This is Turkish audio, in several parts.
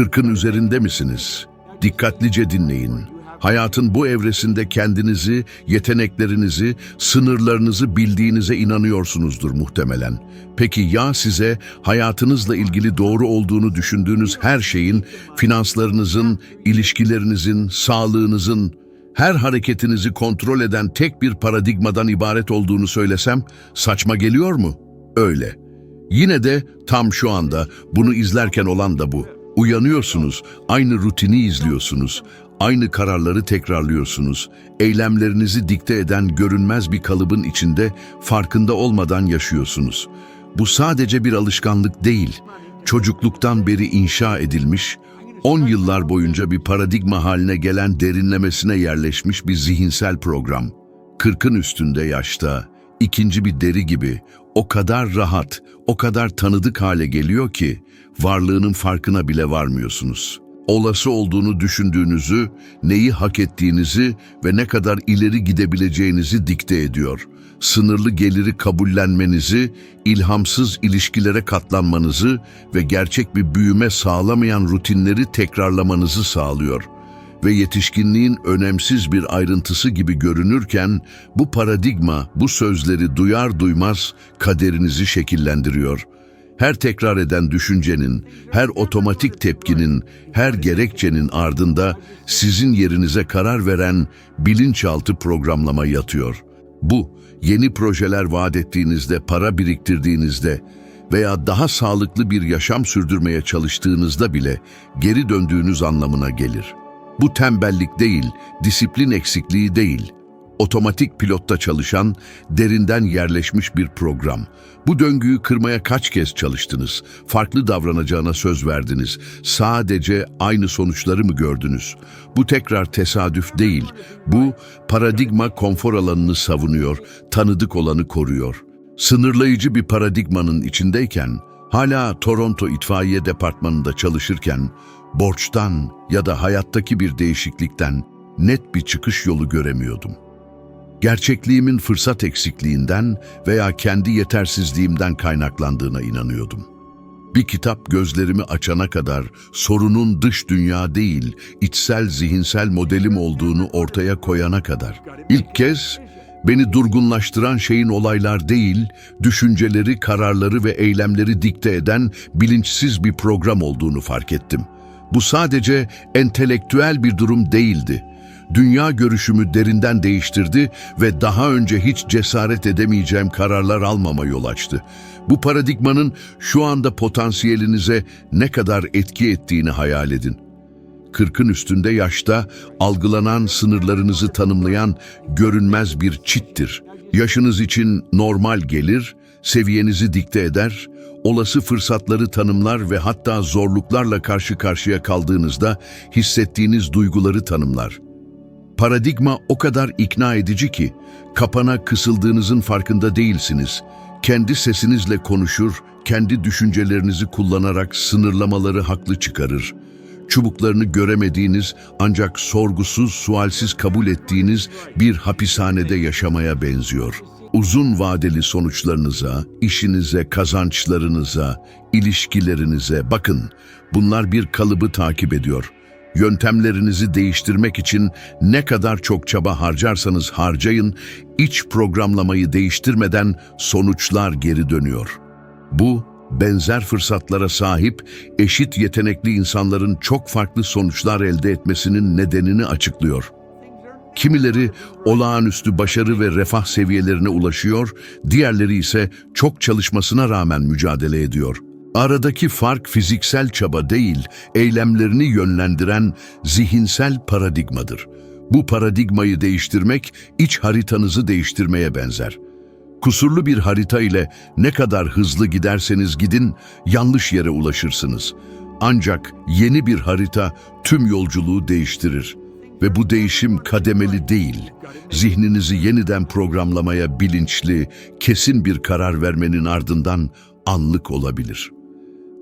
Kırkın üzerinde misiniz? Dikkatlice dinleyin. Hayatın bu evresinde kendinizi, yeteneklerinizi, sınırlarınızı bildiğinize inanıyorsunuzdur muhtemelen. Peki ya size hayatınızla ilgili doğru olduğunu düşündüğünüz her şeyin, finanslarınızın, ilişkilerinizin, sağlığınızın, her hareketinizi kontrol eden tek bir paradigmadan ibaret olduğunu söylesem saçma geliyor mu? Öyle. Yine de tam şu anda bunu izlerken olan da bu. Uyanıyorsunuz, aynı rutini izliyorsunuz, aynı kararları tekrarlıyorsunuz. Eylemlerinizi dikte eden görünmez bir kalıbın içinde farkında olmadan yaşıyorsunuz. Bu sadece bir alışkanlık değil, çocukluktan beri inşa edilmiş, 10 yıllar boyunca bir paradigma haline gelen derinlemesine yerleşmiş bir zihinsel program. Kırkın üstünde yaşta, ikinci bir deri gibi o kadar rahat, o kadar tanıdık hale geliyor ki varlığının farkına bile varmıyorsunuz. Olası olduğunu düşündüğünüzü, neyi hak ettiğinizi ve ne kadar ileri gidebileceğinizi dikte ediyor. Sınırlı geliri kabullenmenizi, ilhamsız ilişkilere katlanmanızı ve gerçek bir büyüme sağlamayan rutinleri tekrarlamanızı sağlıyor.'' Ve yetişkinliğin önemsiz bir ayrıntısı gibi görünürken bu paradigma bu sözleri duyar duymaz kaderinizi şekillendiriyor. Her tekrar eden düşüncenin, her otomatik tepkinin, her gerekçenin ardında sizin yerinize karar veren bilinçaltı programlama yatıyor. Bu, yeni projeler vaat ettiğinizde, para biriktirdiğinizde veya daha sağlıklı bir yaşam sürdürmeye çalıştığınızda bile geri döndüğünüz anlamına gelir. Bu tembellik değil, disiplin eksikliği değil. Otomatik pilotta çalışan, derinden yerleşmiş bir program. Bu döngüyü kırmaya kaç kez çalıştınız? Farklı davranacağına söz verdiniz. Sadece aynı sonuçları mı gördünüz? Bu tekrar tesadüf değil. Bu paradigma konfor alanını savunuyor, tanıdık olanı koruyor. Sınırlayıcı bir paradigmanın içindeyken, hala Toronto İtfaiye Departmanı'nda çalışırken, borçtan ya da hayattaki bir değişiklikten net bir çıkış yolu göremiyordum. Gerçekliğimin fırsat eksikliğinden veya kendi yetersizliğimden kaynaklandığına inanıyordum. Bir kitap gözlerimi açana kadar sorunun dış dünya değil, içsel zihinsel modelim olduğunu ortaya koyana kadar. İlk kez beni durgunlaştıran şeyin olaylar değil, düşünceleri, kararları ve eylemleri dikte eden bilinçsiz bir program olduğunu fark ettim.'' Bu sadece entelektüel bir durum değildi. Dünya görüşümü derinden değiştirdi ve daha önce hiç cesaret edemeyeceğim kararlar almama yol açtı. Bu paradigmanın şu anda potansiyelinize ne kadar etki ettiğini hayal edin. Kırkın üstünde yaşta algılanan sınırlarınızı tanımlayan görünmez bir çittir. Yaşınız için normal gelir, seviyenizi dikte eder, olası fırsatları tanımlar ve hatta zorluklarla karşı karşıya kaldığınızda hissettiğiniz duyguları tanımlar. Paradigma o kadar ikna edici ki, kapana kısıldığınızın farkında değilsiniz. Kendi sesinizle konuşur, kendi düşüncelerinizi kullanarak sınırlamaları haklı çıkarır. Çubuklarını göremediğiniz ancak sorgusuz, sualsiz kabul ettiğiniz bir hapishanede yaşamaya benziyor.'' uzun vadeli sonuçlarınıza, işinize, kazançlarınıza, ilişkilerinize bakın. Bunlar bir kalıbı takip ediyor. Yöntemlerinizi değiştirmek için ne kadar çok çaba harcarsanız harcayın, iç programlamayı değiştirmeden sonuçlar geri dönüyor. Bu, benzer fırsatlara sahip, eşit yetenekli insanların çok farklı sonuçlar elde etmesinin nedenini açıklıyor.'' Kimileri olağanüstü başarı ve refah seviyelerine ulaşıyor, diğerleri ise çok çalışmasına rağmen mücadele ediyor. Aradaki fark fiziksel çaba değil, eylemlerini yönlendiren zihinsel paradigmadır. Bu paradigmayı değiştirmek, iç haritanızı değiştirmeye benzer. Kusurlu bir harita ile ne kadar hızlı giderseniz gidin, yanlış yere ulaşırsınız. Ancak yeni bir harita tüm yolculuğu değiştirir. Ve bu değişim kademeli değil. Zihninizi yeniden programlamaya bilinçli, kesin bir karar vermenin ardından anlık olabilir.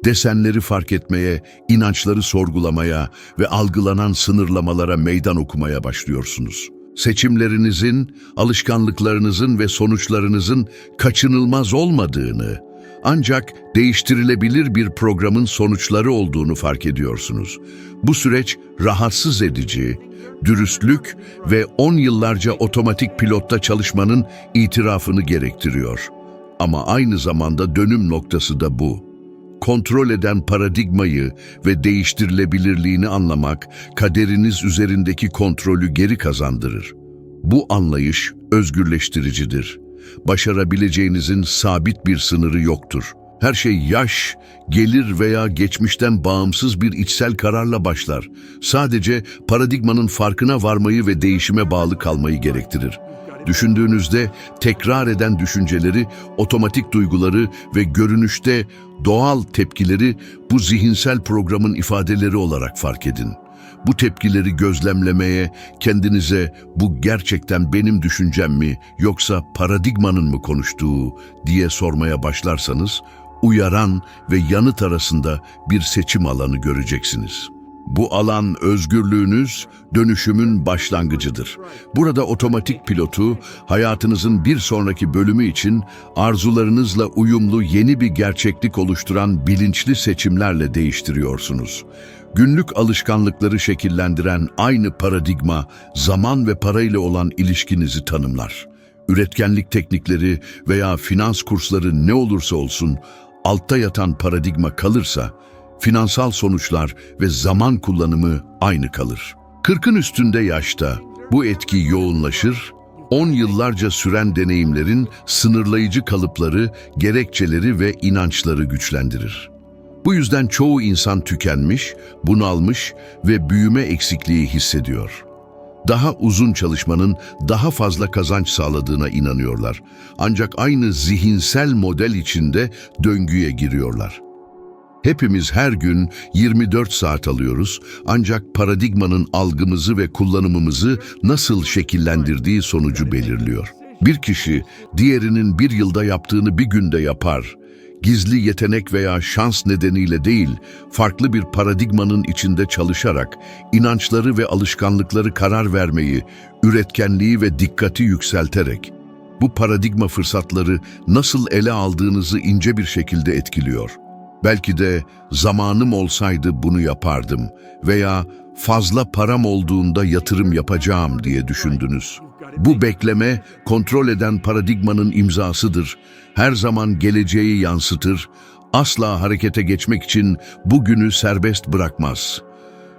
Desenleri fark etmeye, inançları sorgulamaya ve algılanan sınırlamalara meydan okumaya başlıyorsunuz. Seçimlerinizin, alışkanlıklarınızın ve sonuçlarınızın kaçınılmaz olmadığını, Ancak değiştirilebilir bir programın sonuçları olduğunu fark ediyorsunuz. Bu süreç rahatsız edici, dürüstlük ve 10 yıllarca otomatik pilotta çalışmanın itirafını gerektiriyor. Ama aynı zamanda dönüm noktası da bu. Kontrol eden paradigmayı ve değiştirilebilirliğini anlamak, kaderiniz üzerindeki kontrolü geri kazandırır. Bu anlayış özgürleştiricidir. Başarabileceğinizin sabit bir sınırı yoktur. Her şey yaş, gelir veya geçmişten bağımsız bir içsel kararla başlar. Sadece paradigmanın farkına varmayı ve değişime bağlı kalmayı gerektirir. Düşündüğünüzde tekrar eden düşünceleri, otomatik duyguları ve görünüşte doğal tepkileri bu zihinsel programın ifadeleri olarak fark edin. Bu tepkileri gözlemlemeye, kendinize bu gerçekten benim düşüncem mi yoksa paradigmanın mı konuştuğu diye sormaya başlarsanız, uyaran ve yanıt arasında bir seçim alanı göreceksiniz. Bu alan özgürlüğünüz, dönüşümün başlangıcıdır. Burada otomatik pilotu hayatınızın bir sonraki bölümü için arzularınızla uyumlu yeni bir gerçeklik oluşturan bilinçli seçimlerle değiştiriyorsunuz. Günlük alışkanlıkları şekillendiren aynı paradigma zaman ve parayla olan ilişkinizi tanımlar. Üretkenlik teknikleri veya finans kursları ne olursa olsun altta yatan paradigma kalırsa finansal sonuçlar ve zaman kullanımı aynı kalır. 40'ın üstünde yaşta bu etki yoğunlaşır, 10 yıllarca süren deneyimlerin sınırlayıcı kalıpları, gerekçeleri ve inançları güçlendirir. Bu yüzden çoğu insan tükenmiş, bunalmış ve büyüme eksikliği hissediyor. Daha uzun çalışmanın daha fazla kazanç sağladığına inanıyorlar. Ancak aynı zihinsel model içinde döngüye giriyorlar. Hepimiz her gün 24 saat alıyoruz ancak paradigmanın algımızı ve kullanımımızı nasıl şekillendirdiği sonucu belirliyor. Bir kişi diğerinin bir yılda yaptığını bir günde yapar. Gizli yetenek veya şans nedeniyle değil, farklı bir paradigmanın içinde çalışarak, inançları ve alışkanlıkları karar vermeyi, üretkenliği ve dikkati yükselterek, bu paradigma fırsatları nasıl ele aldığınızı ince bir şekilde etkiliyor. Belki de zamanım olsaydı bunu yapardım veya fazla param olduğunda yatırım yapacağım diye düşündünüz. Bu bekleme kontrol eden paradigmanın imzasıdır. Her zaman geleceği yansıtır, asla harekete geçmek için bugünü serbest bırakmaz.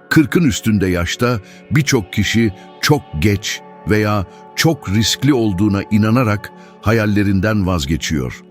Kırkın üstünde yaşta birçok kişi çok geç veya çok riskli olduğuna inanarak hayallerinden vazgeçiyor.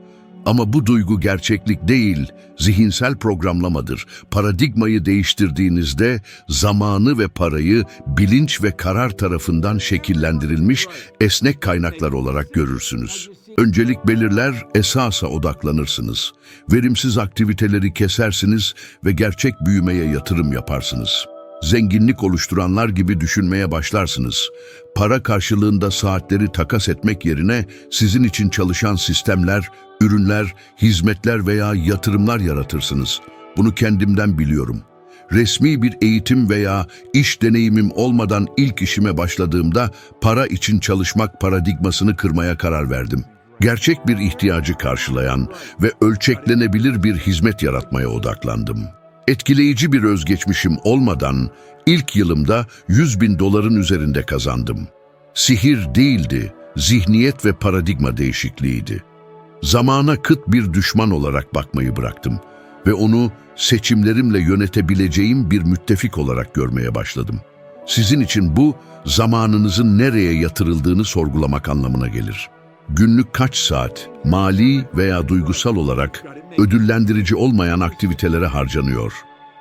Ama bu duygu gerçeklik değil, zihinsel programlamadır. Paradigmayı değiştirdiğinizde zamanı ve parayı bilinç ve karar tarafından şekillendirilmiş esnek kaynaklar olarak görürsünüz. Öncelik belirler, esasa odaklanırsınız. Verimsiz aktiviteleri kesersiniz ve gerçek büyümeye yatırım yaparsınız. Zenginlik oluşturanlar gibi düşünmeye başlarsınız. Para karşılığında saatleri takas etmek yerine sizin için çalışan sistemler, ürünler, hizmetler veya yatırımlar yaratırsınız. Bunu kendimden biliyorum. Resmi bir eğitim veya iş deneyimim olmadan ilk işime başladığımda para için çalışmak paradigmasını kırmaya karar verdim. Gerçek bir ihtiyacı karşılayan ve ölçeklenebilir bir hizmet yaratmaya odaklandım. Etkileyici bir özgeçmişim olmadan ilk yılımda 100 bin doların üzerinde kazandım. Sihir değildi, zihniyet ve paradigma değişikliğiydi. Zamana kıt bir düşman olarak bakmayı bıraktım ve onu seçimlerimle yönetebileceğim bir müttefik olarak görmeye başladım. Sizin için bu, zamanınızın nereye yatırıldığını sorgulamak anlamına gelir. Günlük kaç saat, mali veya duygusal olarak ödüllendirici olmayan aktivitelere harcanıyor?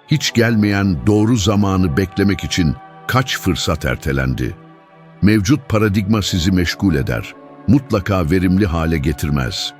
Hiç gelmeyen doğru zamanı beklemek için kaç fırsat ertelendi? Mevcut paradigma sizi meşgul eder. Mutlaka verimli hale getirmez.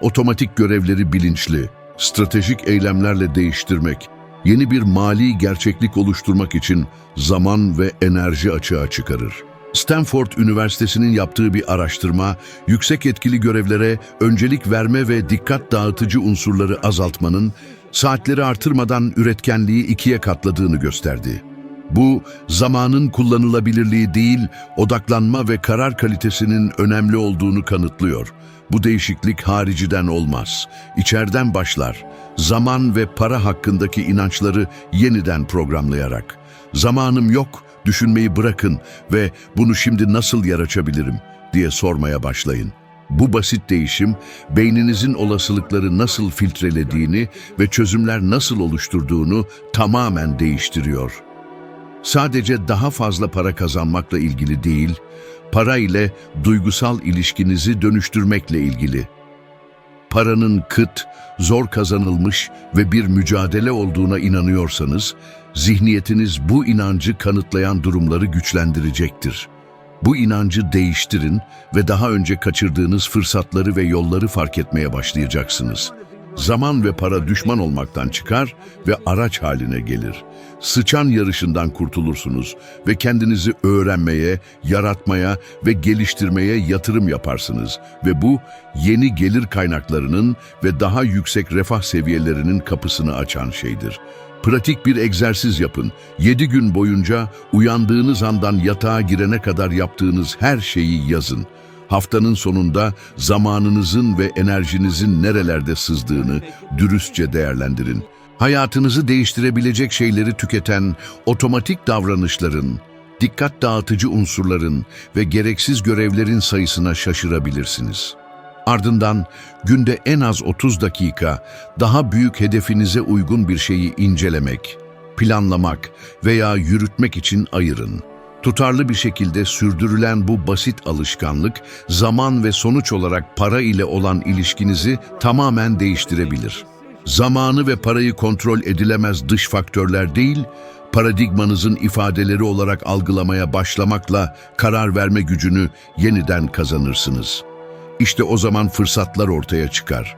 Otomatik görevleri bilinçli, stratejik eylemlerle değiştirmek, yeni bir mali gerçeklik oluşturmak için zaman ve enerji açığa çıkarır. Stanford Üniversitesi'nin yaptığı bir araştırma, yüksek etkili görevlere öncelik verme ve dikkat dağıtıcı unsurları azaltmanın, saatleri artırmadan üretkenliği ikiye katladığını gösterdi. Bu zamanın kullanılabilirliği değil, odaklanma ve karar kalitesinin önemli olduğunu kanıtlıyor. Bu değişiklik hariciden olmaz. İçeriden başlar. Zaman ve para hakkındaki inançları yeniden programlayarak. Zamanım yok, düşünmeyi bırakın ve bunu şimdi nasıl yaratabilirim diye sormaya başlayın. Bu basit değişim, beyninizin olasılıkları nasıl filtrelediğini ve çözümler nasıl oluşturduğunu tamamen değiştiriyor. Sadece daha fazla para kazanmakla ilgili değil, para ile duygusal ilişkinizi dönüştürmekle ilgili. Paranın kıt, zor kazanılmış ve bir mücadele olduğuna inanıyorsanız, zihniyetiniz bu inancı kanıtlayan durumları güçlendirecektir. Bu inancı değiştirin ve daha önce kaçırdığınız fırsatları ve yolları fark etmeye başlayacaksınız. Zaman ve para düşman olmaktan çıkar ve araç haline gelir. Sıçan yarışından kurtulursunuz ve kendinizi öğrenmeye, yaratmaya ve geliştirmeye yatırım yaparsınız ve bu yeni gelir kaynaklarının ve daha yüksek refah seviyelerinin kapısını açan şeydir. Pratik bir egzersiz yapın. 7 gün boyunca uyandığınız andan yatağa girene kadar yaptığınız her şeyi yazın. Haftanın sonunda zamanınızın ve enerjinizin nerelerde sızdığını dürüstçe değerlendirin. Hayatınızı değiştirebilecek şeyleri tüketen otomatik davranışların, dikkat dağıtıcı unsurların ve gereksiz görevlerin sayısına şaşırabilirsiniz. Ardından günde en az 30 dakika daha büyük hedefinize uygun bir şeyi incelemek, planlamak veya yürütmek için ayırın. Tutarlı bir şekilde sürdürülen bu basit alışkanlık, zaman ve sonuç olarak para ile olan ilişkinizi tamamen değiştirebilir. Zamanı ve parayı kontrol edilemez dış faktörler değil, paradigmanızın ifadeleri olarak algılamaya başlamakla karar verme gücünü yeniden kazanırsınız. İşte o zaman fırsatlar ortaya çıkar.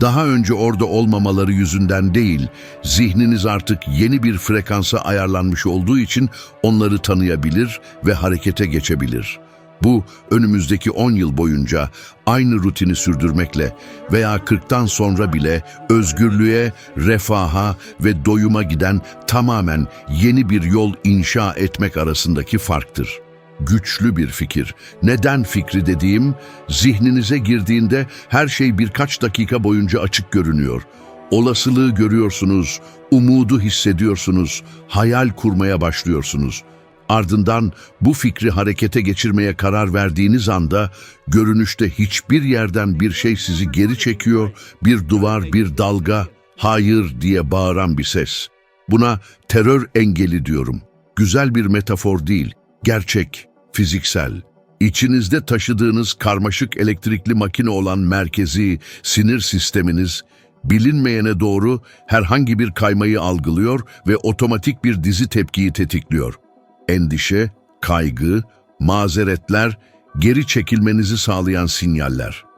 Daha önce orada olmamaları yüzünden değil, zihniniz artık yeni bir frekansa ayarlanmış olduğu için onları tanıyabilir ve harekete geçebilir. Bu önümüzdeki 10 yıl boyunca aynı rutini sürdürmekle veya 40'tan sonra bile özgürlüğe, refaha ve doyuma giden tamamen yeni bir yol inşa etmek arasındaki farktır güçlü bir fikir. Neden fikri dediğim, zihninize girdiğinde her şey birkaç dakika boyunca açık görünüyor. Olasılığı görüyorsunuz, umudu hissediyorsunuz, hayal kurmaya başlıyorsunuz. Ardından bu fikri harekete geçirmeye karar verdiğiniz anda görünüşte hiçbir yerden bir şey sizi geri çekiyor, bir duvar, bir dalga, hayır diye bağıran bir ses. Buna terör engeli diyorum. Güzel bir metafor değil, gerçek, fiziksel. İçinizde taşıdığınız karmaşık elektrikli makine olan merkezi sinir sisteminiz, bilinmeyene doğru herhangi bir kaymayı algılıyor ve otomatik bir dizi tepkiyi tetikliyor. Endişe, kaygı, mazeretler, geri çekilmenizi sağlayan sinyaller.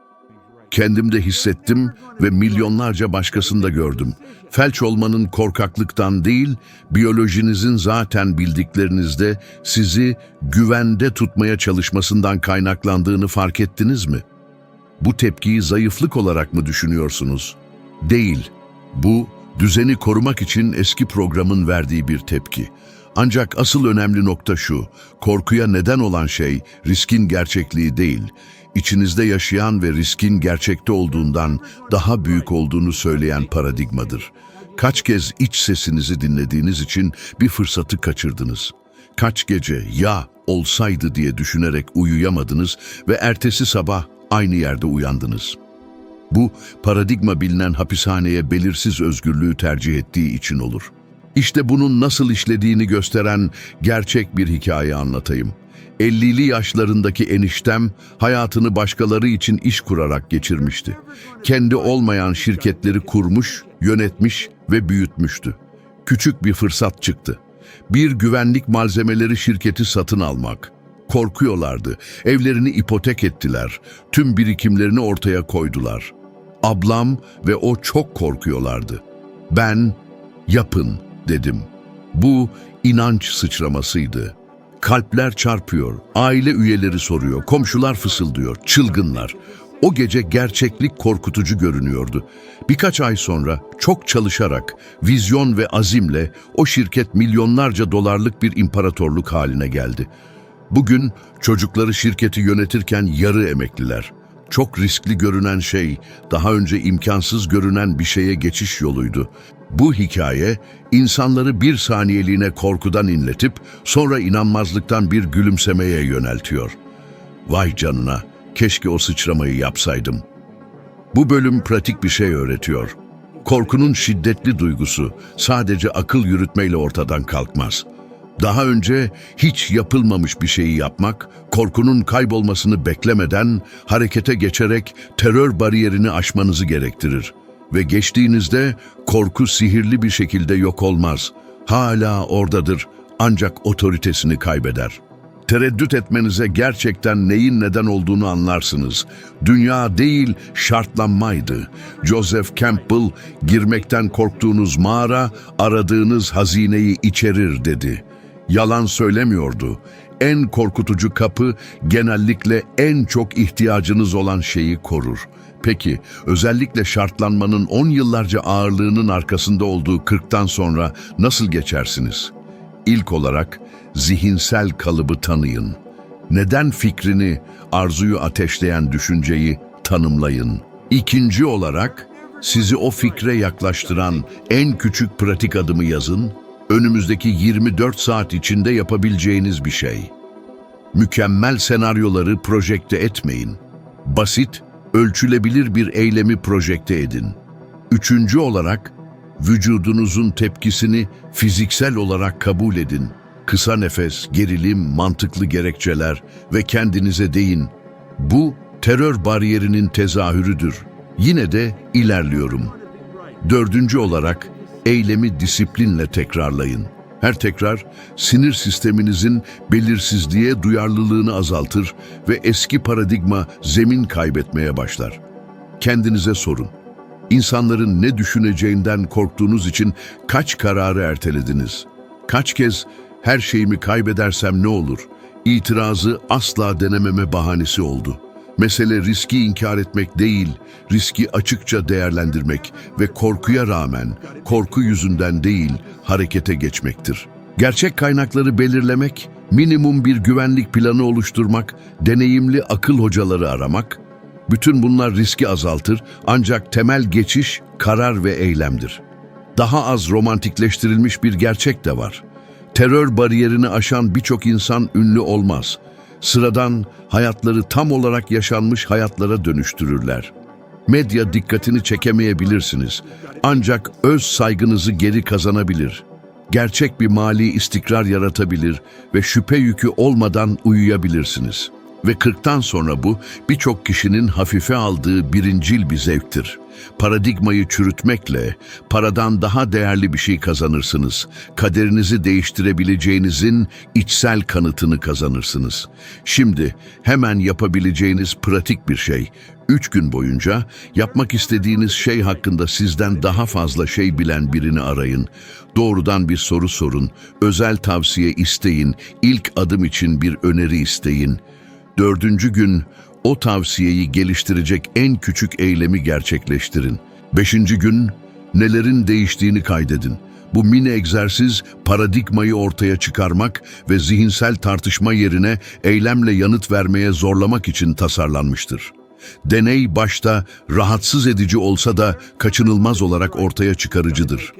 Kendimde hissettim ve milyonlarca başkasında gördüm. Felç olmanın korkaklıktan değil, biyolojinizin zaten bildiklerinizde sizi güvende tutmaya çalışmasından kaynaklandığını fark ettiniz mi? Bu tepkiyi zayıflık olarak mı düşünüyorsunuz? Değil. Bu, düzeni korumak için eski programın verdiği bir tepki. Ancak asıl önemli nokta şu, korkuya neden olan şey riskin gerçekliği değil, içinizde yaşayan ve riskin gerçekte olduğundan daha büyük olduğunu söyleyen paradigmadır. Kaç kez iç sesinizi dinlediğiniz için bir fırsatı kaçırdınız. Kaç gece ya olsaydı diye düşünerek uyuyamadınız ve ertesi sabah aynı yerde uyandınız. Bu paradigma bilinen hapishaneye belirsiz özgürlüğü tercih ettiği için olur. İşte bunun nasıl işlediğini gösteren gerçek bir hikaye anlatayım. 50'li yaşlarındaki eniştem hayatını başkaları için iş kurarak geçirmişti. Kendi olmayan şirketleri kurmuş, yönetmiş ve büyütmüştü. Küçük bir fırsat çıktı. Bir güvenlik malzemeleri şirketi satın almak. Korkuyorlardı. Evlerini ipotek ettiler. Tüm birikimlerini ortaya koydular. Ablam ve o çok korkuyorlardı. Ben yapın dedim. Bu inanç sıçramasıydı. Kalpler çarpıyor, aile üyeleri soruyor, komşular fısıldıyor, çılgınlar. O gece gerçeklik korkutucu görünüyordu. Birkaç ay sonra çok çalışarak, vizyon ve azimle o şirket milyonlarca dolarlık bir imparatorluk haline geldi. Bugün çocukları şirketi yönetirken yarı emekliler. Çok riskli görünen şey, daha önce imkansız görünen bir şeye geçiş yoluydu. Bu hikaye, insanları bir saniyeliğine korkudan inletip, sonra inanmazlıktan bir gülümsemeye yöneltiyor. Vay canına, keşke o sıçramayı yapsaydım. Bu bölüm pratik bir şey öğretiyor. Korkunun şiddetli duygusu sadece akıl yürütmeyle ortadan kalkmaz. Daha önce hiç yapılmamış bir şeyi yapmak, korkunun kaybolmasını beklemeden harekete geçerek terör bariyerini aşmanızı gerektirir. Ve geçtiğinizde korku sihirli bir şekilde yok olmaz. Hala oradadır ancak otoritesini kaybeder. Tereddüt etmenize gerçekten neyin neden olduğunu anlarsınız. Dünya değil, şartlanmaydı. Joseph Campbell, girmekten korktuğunuz mağara, aradığınız hazineyi içerir dedi. Yalan söylemiyordu. En korkutucu kapı genellikle en çok ihtiyacınız olan şeyi korur. Peki, özellikle şartlanmanın 10 yıllarca ağırlığının arkasında olduğu 40'tan sonra nasıl geçersiniz? İlk olarak zihinsel kalıbı tanıyın. Neden fikrini, arzuyu ateşleyen düşünceyi tanımlayın. İkinci olarak sizi o fikre yaklaştıran en küçük pratik adımı yazın. Önümüzdeki 24 saat içinde yapabileceğiniz bir şey. Mükemmel senaryoları projekte etmeyin. Basit, ölçülebilir bir eylemi projekte edin. Üçüncü olarak, vücudunuzun tepkisini fiziksel olarak kabul edin. Kısa nefes, gerilim, mantıklı gerekçeler ve kendinize deyin. Bu, terör bariyerinin tezahürüdür. Yine de ilerliyorum. Dördüncü olarak, eylemi disiplinle tekrarlayın. Her tekrar sinir sisteminizin belirsizliğe duyarlılığını azaltır ve eski paradigma zemin kaybetmeye başlar. Kendinize sorun. İnsanların ne düşüneceğinden korktuğunuz için kaç kararı ertelediniz? Kaç kez her şeyimi kaybedersem ne olur? İtirazı asla denememe bahanesi oldu. Mesele riski inkar etmek değil, riski açıkça değerlendirmek ve korkuya rağmen, korku yüzünden değil, harekete geçmektir. Gerçek kaynakları belirlemek, minimum bir güvenlik planı oluşturmak, deneyimli akıl hocaları aramak, bütün bunlar riski azaltır ancak temel geçiş karar ve eylemdir. Daha az romantikleştirilmiş bir gerçek de var. Terör bariyerini aşan birçok insan ünlü olmaz. Sıradan hayatları tam olarak yaşanmış hayatlara dönüştürürler. Medya dikkatini çekemeyebilirsiniz. Ancak öz saygınızı geri kazanabilir. Gerçek bir mali istikrar yaratabilir ve şüphe yükü olmadan uyuyabilirsiniz.'' Ve 40'tan sonra bu birçok kişinin hafife aldığı birincil bir zevktir. Paradigmayı çürütmekle paradan daha değerli bir şey kazanırsınız. Kaderinizi değiştirebileceğinizin içsel kanıtını kazanırsınız. Şimdi hemen yapabileceğiniz pratik bir şey. Üç gün boyunca yapmak istediğiniz şey hakkında sizden daha fazla şey bilen birini arayın. Doğrudan bir soru sorun, özel tavsiye isteyin, ilk adım için bir öneri isteyin. Dördüncü gün o tavsiyeyi geliştirecek en küçük eylemi gerçekleştirin. Beşinci gün nelerin değiştiğini kaydedin. Bu mini egzersiz paradigmayı ortaya çıkarmak ve zihinsel tartışma yerine eylemle yanıt vermeye zorlamak için tasarlanmıştır. Deney başta rahatsız edici olsa da kaçınılmaz olarak ortaya çıkarıcıdır.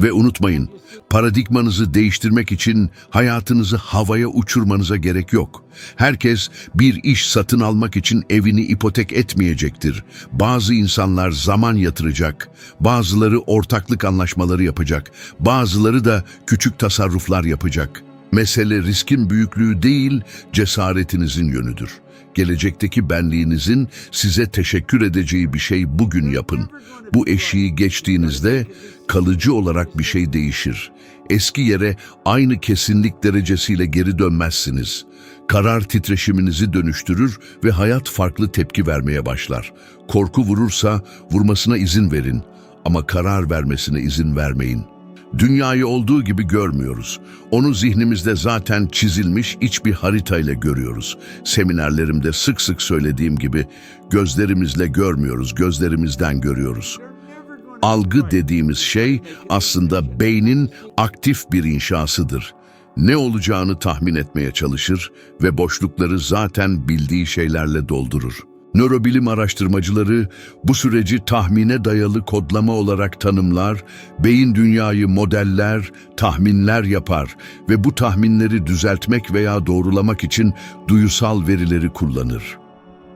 Ve unutmayın, paradigmanızı değiştirmek için hayatınızı havaya uçurmanıza gerek yok. Herkes bir iş satın almak için evini ipotek etmeyecektir. Bazı insanlar zaman yatıracak, bazıları ortaklık anlaşmaları yapacak, bazıları da küçük tasarruflar yapacak. Mesele riskin büyüklüğü değil, cesaretinizin yönüdür. Gelecekteki benliğinizin size teşekkür edeceği bir şey bugün yapın. Bu eşiği geçtiğinizde kalıcı olarak bir şey değişir. Eski yere aynı kesinlik derecesiyle geri dönmezsiniz. Karar titreşiminizi dönüştürür ve hayat farklı tepki vermeye başlar. Korku vurursa vurmasına izin verin ama karar vermesine izin vermeyin. Dünyayı olduğu gibi görmüyoruz. Onu zihnimizde zaten çizilmiş iç bir haritayla görüyoruz. Seminerlerimde sık sık söylediğim gibi gözlerimizle görmüyoruz, gözlerimizden görüyoruz. Algı dediğimiz şey aslında beynin aktif bir inşasıdır. Ne olacağını tahmin etmeye çalışır ve boşlukları zaten bildiği şeylerle doldurur. Nörobilim araştırmacıları bu süreci tahmine dayalı kodlama olarak tanımlar, beyin dünyayı modeller, tahminler yapar ve bu tahminleri düzeltmek veya doğrulamak için duyusal verileri kullanır.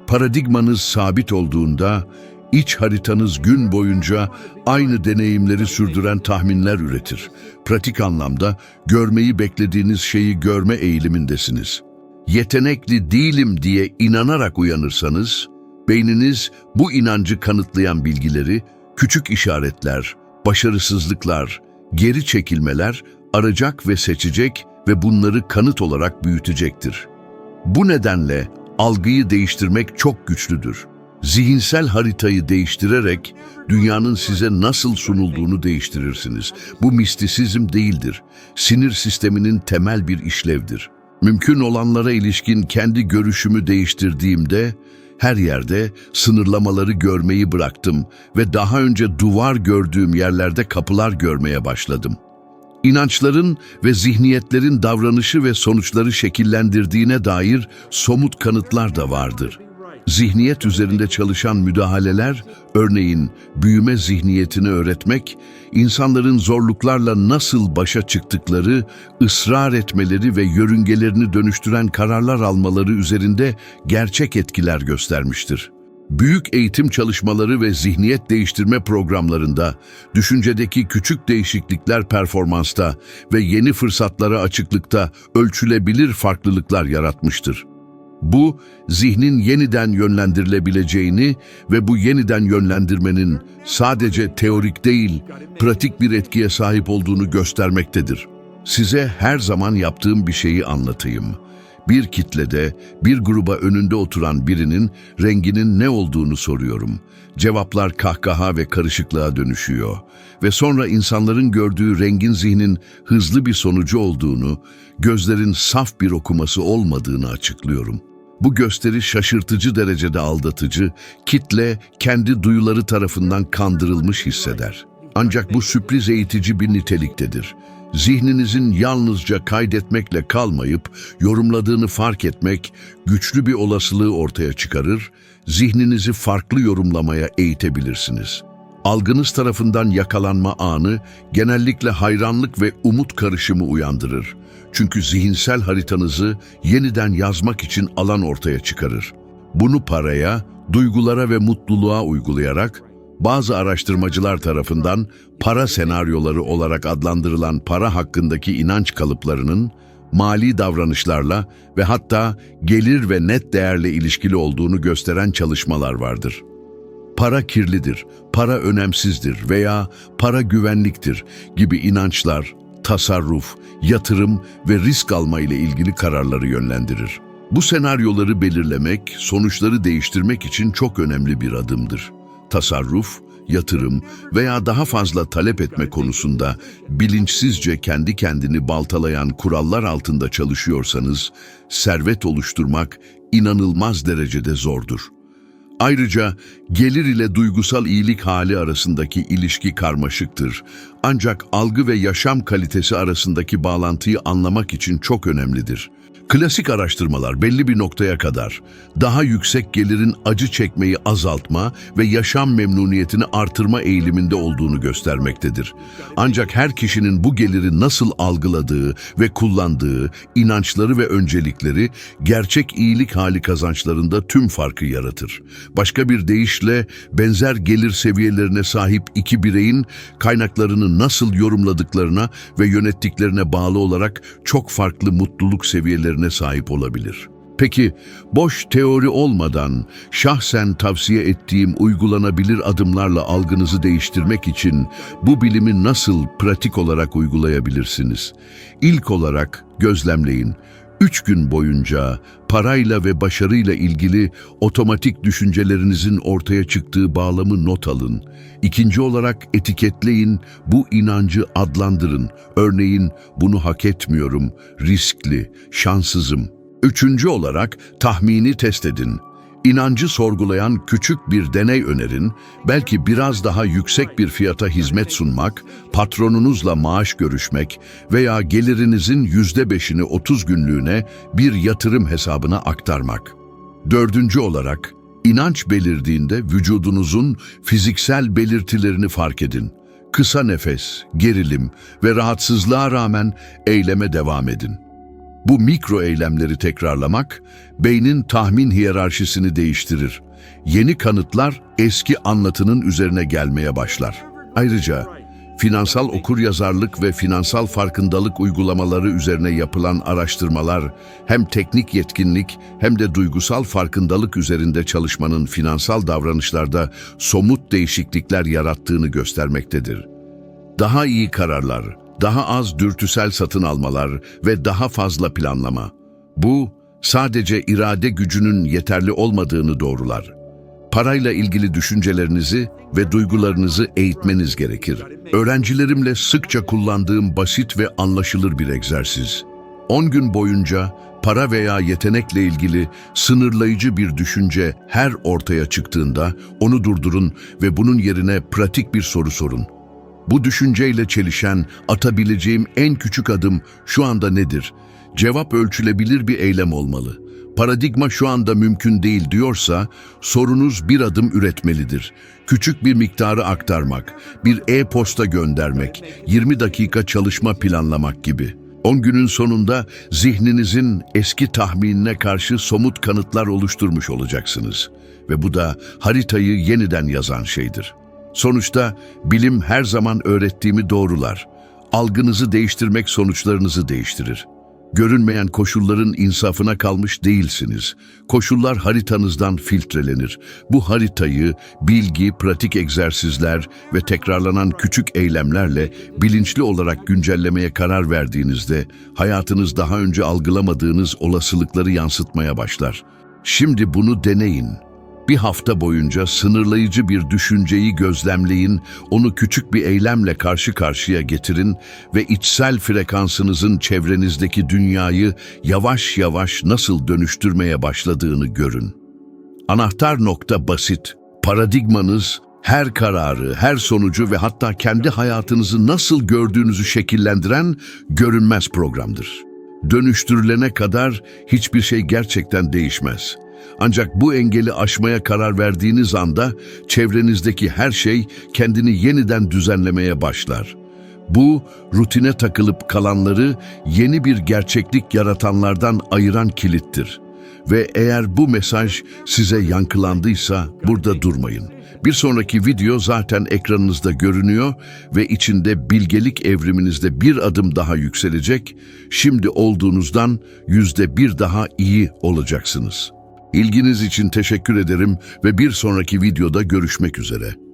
Paradigmanız sabit olduğunda iç haritanız gün boyunca aynı deneyimleri sürdüren tahminler üretir. Pratik anlamda görmeyi beklediğiniz şeyi görme eğilimindesiniz. Yetenekli değilim diye inanarak uyanırsanız, beyniniz bu inancı kanıtlayan bilgileri, küçük işaretler, başarısızlıklar, geri çekilmeler arayacak ve seçecek ve bunları kanıt olarak büyütecektir. Bu nedenle algıyı değiştirmek çok güçlüdür. Zihinsel haritayı değiştirerek dünyanın size nasıl sunulduğunu değiştirirsiniz. Bu mistisizm değildir. Sinir sisteminin temel bir işlevdir. Mümkün olanlara ilişkin kendi görüşümü değiştirdiğimde her yerde sınırlamaları görmeyi bıraktım ve daha önce duvar gördüğüm yerlerde kapılar görmeye başladım. İnançların ve zihniyetlerin davranışı ve sonuçları şekillendirdiğine dair somut kanıtlar da vardır. Zihniyet üzerinde çalışan müdahaleler, örneğin büyüme zihniyetini öğretmek, insanların zorluklarla nasıl başa çıktıkları, ısrar etmeleri ve yörüngelerini dönüştüren kararlar almaları üzerinde gerçek etkiler göstermiştir. Büyük eğitim çalışmaları ve zihniyet değiştirme programlarında, düşüncedeki küçük değişiklikler performansta ve yeni fırsatlara açıklıkta ölçülebilir farklılıklar yaratmıştır. Bu, zihnin yeniden yönlendirilebileceğini ve bu yeniden yönlendirmenin sadece teorik değil, pratik bir etkiye sahip olduğunu göstermektedir. Size her zaman yaptığım bir şeyi anlatayım. Bir kitlede, bir gruba önünde oturan birinin renginin ne olduğunu soruyorum. Cevaplar kahkaha ve karışıklığa dönüşüyor. Ve sonra insanların gördüğü rengin zihnin hızlı bir sonucu olduğunu, gözlerin saf bir okuması olmadığını açıklıyorum. Bu gösteri şaşırtıcı derecede aldatıcı, kitle kendi duyuları tarafından kandırılmış hisseder. Ancak bu sürpriz eğitici bir niteliktedir. Zihninizin yalnızca kaydetmekle kalmayıp yorumladığını fark etmek güçlü bir olasılığı ortaya çıkarır, zihninizi farklı yorumlamaya eğitebilirsiniz. Algınız tarafından yakalanma anı genellikle hayranlık ve umut karışımı uyandırır. Çünkü zihinsel haritanızı yeniden yazmak için alan ortaya çıkarır. Bunu paraya, duygulara ve mutluluğa uygulayarak bazı araştırmacılar tarafından para senaryoları olarak adlandırılan para hakkındaki inanç kalıplarının mali davranışlarla ve hatta gelir ve net değerle ilişkili olduğunu gösteren çalışmalar vardır. Para kirlidir, para önemsizdir veya para güvenliktir gibi inançlar, tasarruf, yatırım ve risk alma ile ilgili kararları yönlendirir. Bu senaryoları belirlemek, sonuçları değiştirmek için çok önemli bir adımdır. Tasarruf, yatırım veya daha fazla talep etme konusunda bilinçsizce kendi kendini baltalayan kurallar altında çalışıyorsanız, servet oluşturmak inanılmaz derecede zordur. Ayrıca gelir ile duygusal iyilik hali arasındaki ilişki karmaşıktır. Ancak algı ve yaşam kalitesi arasındaki bağlantıyı anlamak için çok önemlidir. Klasik araştırmalar belli bir noktaya kadar daha yüksek gelirin acı çekmeyi azaltma ve yaşam memnuniyetini artırma eğiliminde olduğunu göstermektedir. Ancak her kişinin bu geliri nasıl algıladığı ve kullandığı, inançları ve öncelikleri gerçek iyilik hali kazançlarında tüm farkı yaratır. Başka bir deyişle benzer gelir seviyelerine sahip iki bireyin kaynaklarını nasıl yorumladıklarına ve yönettiklerine bağlı olarak çok farklı mutluluk seviyelerine sahip olabilir. Peki boş teori olmadan şahsen tavsiye ettiğim uygulanabilir adımlarla algınızı değiştirmek için bu bilimi nasıl pratik olarak uygulayabilirsiniz? İlk olarak gözlemleyin. Üç gün boyunca parayla ve başarıyla ilgili otomatik düşüncelerinizin ortaya çıktığı bağlamı not alın. İkinci olarak etiketleyin, bu inancı adlandırın. Örneğin bunu hak etmiyorum, riskli, şanssızım. Üçüncü olarak tahmini test edin. İnancı sorgulayan küçük bir deney önerin, belki biraz daha yüksek bir fiyata hizmet sunmak, patronunuzla maaş görüşmek veya gelirinizin yüzde beşini 30 günlüğüne bir yatırım hesabına aktarmak. Dördüncü olarak, inanç belirdiğinde vücudunuzun fiziksel belirtilerini fark edin. Kısa nefes, gerilim ve rahatsızlığa rağmen eyleme devam edin. Bu mikro eylemleri tekrarlamak, beynin tahmin hiyerarşisini değiştirir. Yeni kanıtlar eski anlatının üzerine gelmeye başlar. Ayrıca finansal okuryazarlık ve finansal farkındalık uygulamaları üzerine yapılan araştırmalar hem teknik yetkinlik hem de duygusal farkındalık üzerinde çalışmanın finansal davranışlarda somut değişiklikler yarattığını göstermektedir daha iyi kararlar, daha az dürtüsel satın almalar ve daha fazla planlama. Bu, sadece irade gücünün yeterli olmadığını doğrular. Parayla ilgili düşüncelerinizi ve duygularınızı eğitmeniz gerekir. Öğrencilerimle sıkça kullandığım basit ve anlaşılır bir egzersiz. 10 gün boyunca para veya yetenekle ilgili sınırlayıcı bir düşünce her ortaya çıktığında onu durdurun ve bunun yerine pratik bir soru sorun. Bu düşünceyle çelişen, atabileceğim en küçük adım şu anda nedir? Cevap ölçülebilir bir eylem olmalı. Paradigma şu anda mümkün değil diyorsa, sorunuz bir adım üretmelidir. Küçük bir miktarı aktarmak, bir e-posta göndermek, 20 dakika çalışma planlamak gibi. 10 günün sonunda zihninizin eski tahminine karşı somut kanıtlar oluşturmuş olacaksınız. Ve bu da haritayı yeniden yazan şeydir. Sonuçta bilim her zaman öğrettiğimi doğrular. Algınızı değiştirmek sonuçlarınızı değiştirir. Görünmeyen koşulların insafına kalmış değilsiniz. Koşullar haritanızdan filtrelenir. Bu haritayı bilgi, pratik egzersizler ve tekrarlanan küçük eylemlerle bilinçli olarak güncellemeye karar verdiğinizde hayatınız daha önce algılamadığınız olasılıkları yansıtmaya başlar. Şimdi bunu deneyin. Bir hafta boyunca sınırlayıcı bir düşünceyi gözlemleyin, onu küçük bir eylemle karşı karşıya getirin ve içsel frekansınızın çevrenizdeki dünyayı yavaş yavaş nasıl dönüştürmeye başladığını görün. Anahtar nokta basit. Paradigmanız her kararı, her sonucu ve hatta kendi hayatınızı nasıl gördüğünüzü şekillendiren görünmez programdır. Dönüştürülene kadar hiçbir şey gerçekten değişmez. Ancak bu engeli aşmaya karar verdiğiniz anda çevrenizdeki her şey kendini yeniden düzenlemeye başlar. Bu, rutine takılıp kalanları yeni bir gerçeklik yaratanlardan ayıran kilittir. Ve eğer bu mesaj size yankılandıysa burada durmayın. Bir sonraki video zaten ekranınızda görünüyor ve içinde bilgelik evriminizde bir adım daha yükselecek, şimdi olduğunuzdan yüzde bir daha iyi olacaksınız. İlginiz için teşekkür ederim ve bir sonraki videoda görüşmek üzere.